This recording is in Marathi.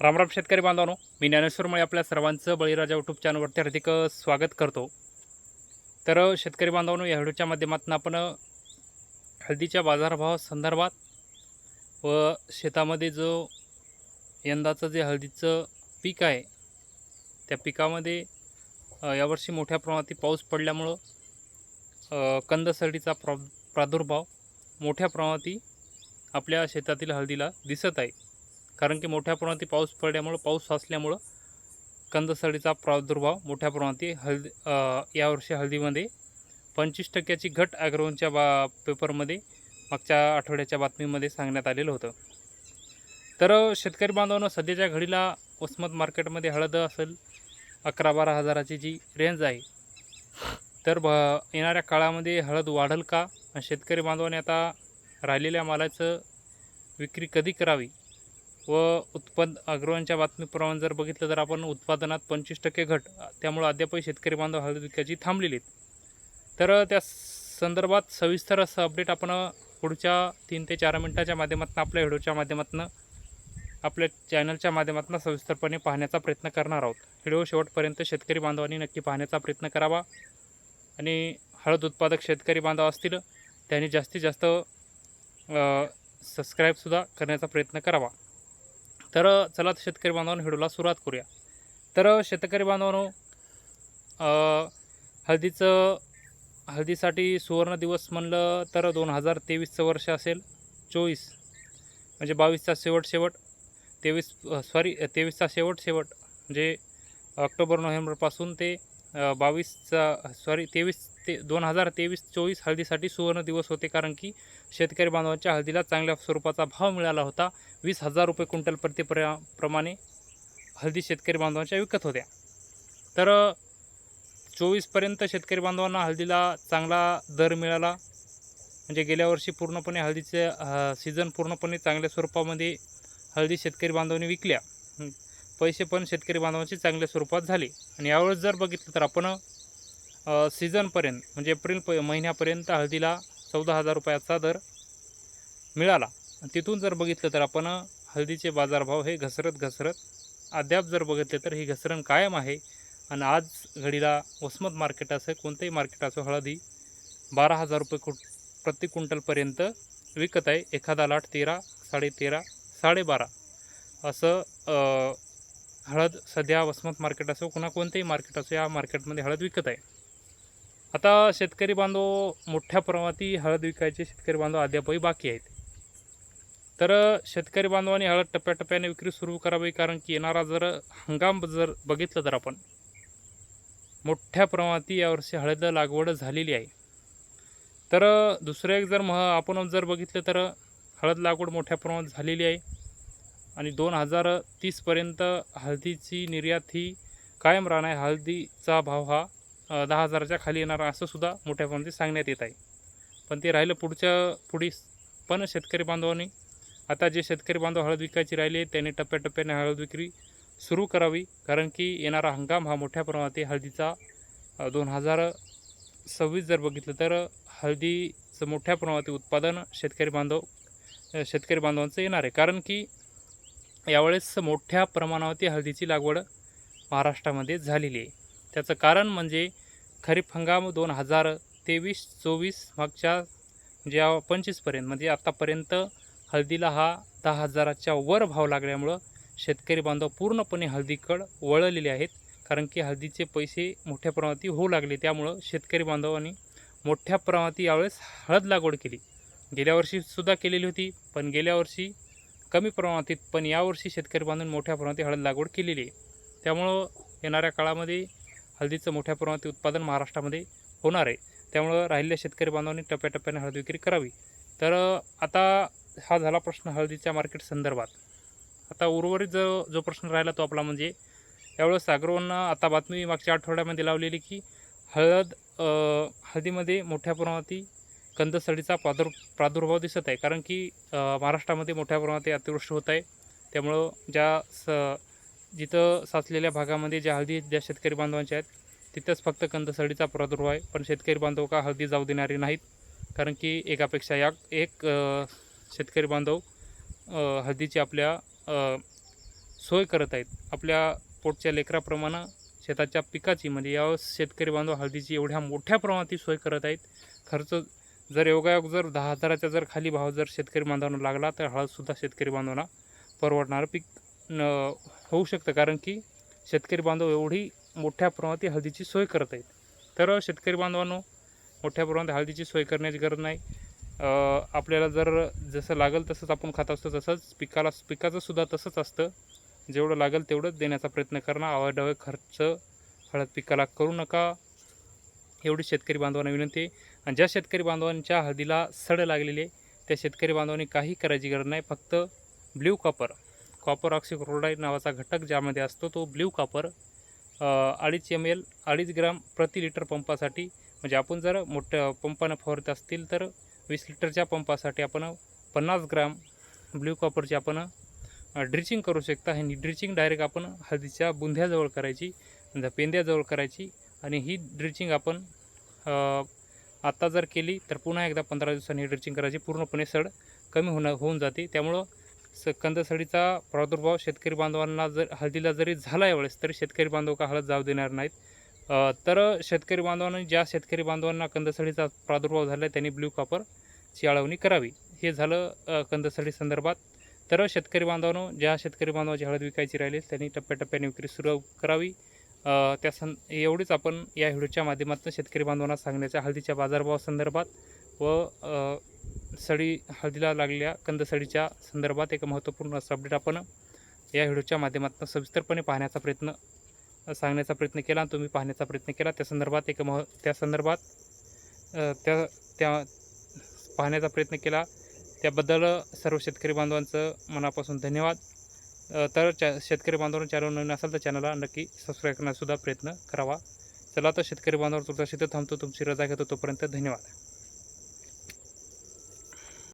रामराम शेतकरी बांधवांनो मी ज्ञानेश्वरमुळे आपल्या सर्वांचं बळीराजा यूट्यूब चॅनलवरती हार्दिक स्वागत करतो. तर शेतकरी बांधवांनो या व्हिडिओच्या माध्यमातून आपण हळदीच्या बाजारभावासंदर्भात व शेतामध्ये जो यंदाचं जे हळदीचं पीक आहे त्या पिकामध्ये यावर्षी मोठ्या प्रमाणात पाऊस पडल्यामुळं कंदसरडीचा प्रा प्रादुर्भाव मोठ्या प्रमाणात आपल्या शेतातील हळदीला दिसत आहे. कारण की मोठ्या प्रमाणात पाऊस पडल्यामुळं पाऊस असल्यामुळं कंदसडीचा प्रादुर्भाव मोठ्या प्रमाणात हळदी यावर्षी हळदीमध्ये पंचवीस टक्क्याची घट ॲग्रोनच्या बा पेपरमध्ये मागच्या आठवड्याच्या बातमीमध्ये सांगण्यात आलेलं होतं. तर शेतकरी बांधवांनो सध्याच्या घडीला वसमत मार्केटमध्ये हळद असेल अकरा बारा हजाराची जी रेंज आहे तर ब येणाऱ्या काळामध्ये हळद वाढेल का? आणि शेतकरी बांधवांनी आता राहिलेल्या मालाचं विक्री कधी करावी? व उत्पन्न अग्रवांच्या बातमीप्रमाणे जर बघितलं तर आपण उत्पादनात पंचवीस टक्के घट त्यामुळं अद्यापही शेतकरी बांधव हळद विकायची थांबलेली आहेत. तर त्या संदर्भात सविस्तर असं अपडेट आपण पुढच्या तीन ते चार मिनटाच्या माध्यमातून आपल्या व्हिडिओच्या माध्यमातून आपल्या चॅनलच्या माध्यमातून सविस्तरपणे पाहण्याचा प्रयत्न करणार आहोत. व्हिडिओ शेवटपर्यंत शेतकरी बांधवांनी नक्की पाहण्याचा प्रयत्न करावा. आणि हळद उत्पादक शेतकरी बांधव असतील त्यांनी जास्तीत जास्त सबस्क्राईबसुद्धा करण्याचा प्रयत्न करावा. तर चला तर शेतकरी बांधवांनो व्हिडिओला सुरुवात करूया. तर शेतकरी बांधवांनो हळदीचं हळदीसाठी सुवर्ण दिवस म्हणलं तर दोन हजार तेवीसचं वर्ष असेल. चोवीस म्हणजे बावीसचा शेवट शेवट तेवीस सॉरी तेवीसचा शेवट शेवट म्हणजे ऑक्टोबर नोव्हेंबरपासून ते बावीसचा सॉरी तेवीस ते दोन हजार तेवीस चोवीस हळदीसाठी सुवर्ण दिवस होते कारण की शेतकरी बांधवांच्या हळदीला चांगल्या स्वरूपाचा भाव मिळाला होता. वीस हजार रुपये क्विंटल प्रति प्र प्रमाणे हळदी शेतकरी बांधवांच्या विकत होत्या. तर चोवीसपर्यंत शेतकरी बांधवांना हळदीला चांगला दर मिळाला. म्हणजे गेल्या वर्षी पूर्णपणे हळदीचे सीझन पूर्णपणे चांगल्या स्वरूपामध्ये हळदी शेतकरी बांधवांनी विकल्या. पैसे पण शेतकरी बांधवांचे चांगल्या स्वरूपात झाले. आणि यावेळेस जर बघितलं तर आपण सीझनपर्यंत म्हणजे एप्रिल प महिन्यापर्यंत हळदीला चौदा हजार रुपयाचा दर मिळाला. आणि तिथून जर बघितलं तर आपण हळदीचे बाजारभाव हे घसरत घसरत अद्याप जर बघितले तर ही घसरण कायम आहे. आणि आज घडीला वसमत मार्केट असं कोणतंही मार्केट असो हळदी बारा हजार रुपये कुट प्रति क्विंटलपर्यंत विकत आहे. एखादा लाट तेरा साडेतेरा साडेबारा असं हळद सध्या वसमत मार्केट असो कुणा कोणतेही मार्केट असो या मार्केटमध्ये हळद विकत आहे. आता शेतकरी बांधव मोठ्या प्रमाणात हळद विकायचे शेतकरी बांधव अद्यापही बाकी आहेत. तर शेतकरी बांधवांनी हळद टप्प्याटप्प्याने विक्री सुरू करावी कारण की येणारा जर हंगाम जर बघितलं तर आपण मोठ्या प्रमाणात यावर्षी हळद लागवड झालेली आहे. तर दुसरं एक जर मह आपण जर बघितलं तर हळद लागवड मोठ्या प्रमाणात झालेली आहे. आणि दोन हजार तीसपर्यंत हळदीची निर्यात ही कायम राहणार आहे. हळदीचा भाव हा दहा हजाराच्या खाली येणार असं सुद्धा मोठ्या प्रमाणात सांगण्यात येत आहे. पण ते राहिलं पुढच्या पुढे पण शेतकरी बांधवांनी आता जे शेतकरी बांधव हळद विकायची राहिली आहेत त्यांनी टप्प्याटप्प्याने हळद विक्री सुरू करावी कारण की येणारा हंगाम हा मोठ्या प्रमाणात हळदीचा दोन हजार सव्वीस जर बघितलं तर हळदीचं मोठ्या प्रमाणात उत्पादन शेतकरी बांधव शेतकरी बांधवांचं येणार आहे. कारण की यावेळेस मोठ्या प्रमाणावरती हळदीची लागवड महाराष्ट्रामध्ये झालेली आहे. त्याचं कारण म्हणजे खरीप हंगाम दोन हजार तेवीस चोवीस मागच्या ज्या पंचवीसपर्यंत म्हणजे, म्हणजे आत्तापर्यंत हळदीला हा दहा हजाराच्या वर भाव लागल्यामुळं शेतकरी बांधव पूर्णपणे हळदीकडं वळलेले आहेत. कारण की हळदीचे पैसे मोठ्या प्रमाणात होऊ लागले. त्यामुळं शेतकरी बांधवांनी मोठ्या प्रमाणात यावेळेस हळद लागवड केली. गेल्या वर्षीसुद्धा केलेली होती. पण गेल्या वर्षी कमी प्रमाणात पण यावर्षी शेतकरी बांधून मोठ्या प्रमाणात हळद लागवड केलेली आहे. त्यामुळं येणाऱ्या काळामध्ये हळदीचं मोठ्या प्रमाणात उत्पादन महाराष्ट्रामध्ये होणार आहे. त्यामुळं राहिलेल्या शेतकरी बांधवांनी टप्प्याटप्प्याने हळद विक्री करावी. तर आता हा झाला प्रश्न हळदीच्या मार्केट संदर्भात. आता उर्वरित जो जो प्रश्न राहिला तो आपला म्हणजे यावेळेस सागरवनं आता बातमी मागच्या आठवड्यामध्ये लावलेली की हळद हळदीमध्ये मोठ्या प्रमाणात कंदसडीचा प्रादुर् प्रादुर्भाव दिसत आहे. कारण की महाराष्ट्रामध्ये मोठ्या प्रमाणात अतिवृष्टी होत आहे. त्यामुळं ज्या स जिथं साचलेल्या भागामध्ये ज्या हळदी ज्या शेतकरी बांधवांच्या आहेत तिथंच फक्त कंदसडीचा प्रादुर्भाव आहे. पण शेतकरी बांधव का हळदी जाऊ देणारे नाहीत. कारण की एकापेक्षा या एक शेतकरी बांधव हळदीची आपल्या सोय करत आहेत. आपल्या पोटच्या लेकराप्रमाणे शेताच्या पिकाची म्हणजे यावेळेस शेतकरी बांधव हळदीची एवढ्या मोठ्या प्रमाणात सोय करत आहेत. खर्च जर योगायोग जर दहा हजाराच्या जर खाली भाव जर शेतकरी बांधवांना लागला तर हळदसुद्धा शेतकरी बांधवांना परवडणारं. पीक न होऊ शकतं कारण की शेतकरी बांधव एवढी मोठ्या प्रमाणात हळदीची सोय करत आहेत. तर शेतकरी बांधवांनो मोठ्या प्रमाणात हळदीची सोय करण्याची गरज नाही. आपल्याला जर जसं लागेल तसंच आपण खात असतो तसंच पिकाला पिकाचं सुद्धा तसंच असतं. जेवढं लागेल तेवढंच देण्याचा प्रयत्न करणं. आवाडावे खर्च हळद पिकाला करू नका. एवढी शेतकरी बांधवांना विनंती आहे. आणि ज्या शेतकरी बांधवांच्या हळदीला सड लागलेली आहे त्या शेतकरी बांधवांनी काही करायची गरज नाही. फक्त ब्ल्यू कॉपर कॉपर ऑक्सिक्लोराईड नावाचा घटक ज्यामध्ये असतो तो ब्ल्यू कॉपर अडीच एम एल अडीच ग्राम प्रति लिटर पंपासाठी म्हणजे आपण जर मोठ्या पंपानं फवारत असतील तर वीस लिटरच्या पंपासाठी आपण पन्नास ग्राम ब्ल्यू कॉपरची आपण ड्रिचिंग करू शकता. आणि ड्रिचिंग डायरेक्ट आपण हळदीच्या बुंध्याजवळ करायची पेंद्याजवळ करायची. आणि ही ड्रिचिंग आपण आत्ता जर केली तर पुन्हा एकदा पंधरा दिवसांनी ही ड्रिचिंग करायची. पूर्णपणे सड कमी होणं होऊन जाते. त्यामुळं स कंदसडीचा प्रादुर्भाव शेतकरी बांधवांना जर हळदीला जरी झाला यावेळेस तरी शेतकरी बांधव का हळद जाऊ देणार नाहीत. तर शेतकरी बांधवांनी ज्या शेतकरी बांधवांना कंदसडीचा प्रादुर्भाव झाला आहे त्यांनी ब्ल्यू कॉपरची आळवणी करावी. हे झालं कंदसडी संदर्भात. तर शेतकरी बांधवांनो ज्या शेतकरी बांधवाची हळद विकायची राहिली त्यांनी टप्प्याटप्प्याने विक्री सुरू करावी. त्या सं एवढीच आपण या व्हिडिओच्या माध्यमातून शेतकरी बांधवांना सांगण्याच्या हळदीच्या बाजारभावासंदर्भात व सडी हळदीला लागल्या कंदसडीच्या संदर्भात एक महत्त्वपूर्ण असं अपडेट आपण या व्हिडिओच्या माध्यमातून सविस्तरपणे पाहण्याचा प्रयत्न सांगण्याचा प्रयत्न केला आणि तुम्ही पाहण्याचा प्रयत्न केला. त्या संदर्भात एक मह त्या संदर्भात त्या त्या पाहण्याचा प्रयत्न केला. त्याबद्दल सर्व शेतकरी बांधवांचं मनापासून धन्यवाद. तर चा शेतकरी बांधवांना चॅनल नवीन असाल तर चॅनलला नक्की सबस्क्राईब करण्यासुद्धा प्रयत्न करावा. चला तर शेतकरी बांधवांवर तुमचा शेत थांबतो तुमची रजा घेतो तोपर्यंत धन्यवाद.